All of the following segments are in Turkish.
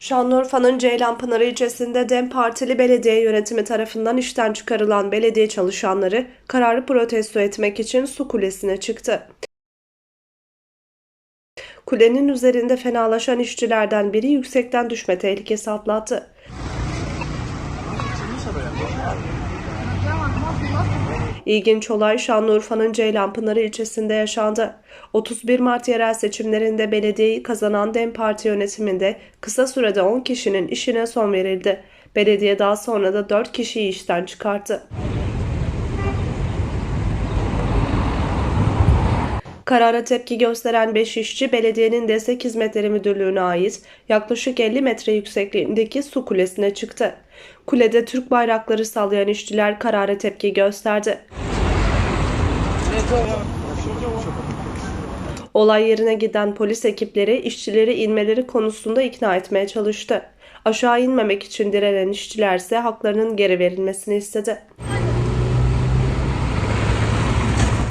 Şanlıurfa'nın Ceylanpınar ilçesinde DEM Partili belediye yönetimi tarafından işten çıkarılan belediye çalışanları kararı protesto etmek için su kulesine çıktı. Kulenin üzerinde fenalaşan işçilerden biri yüksekten düşme tehlikesi atlattı. İlginç olay Şanlıurfa'nın Ceylanpınarı ilçesinde yaşandı. 31 Mart yerel seçimlerinde belediyeyi kazanan DEM Parti yönetiminde kısa sürede 10 kişinin işine son verildi. Belediye daha sonra da 4 kişiyi işten çıkarttı. Karara tepki gösteren 5 işçi belediyenin destek hizmetleri müdürlüğüne ait yaklaşık 50 metre yüksekliğindeki su kulesine çıktı. Kulede Türk bayrakları sallayan işçiler karara tepki gösterdi. Olay yerine giden polis ekipleri işçileri inmeleri konusunda ikna etmeye çalıştı. Aşağı inmemek için direnen işçiler ise haklarının geri verilmesini istedi.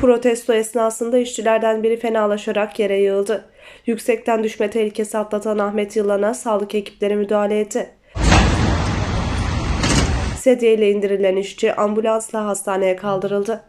Protesto esnasında işçilerden biri fenalaşarak yere yığıldı. Yüksekten düşme tehlikesi atlatan Ahmet Yılan'a sağlık ekipleri müdahale etti. Sedyeyle indirilen işçi ambulansla hastaneye kaldırıldı.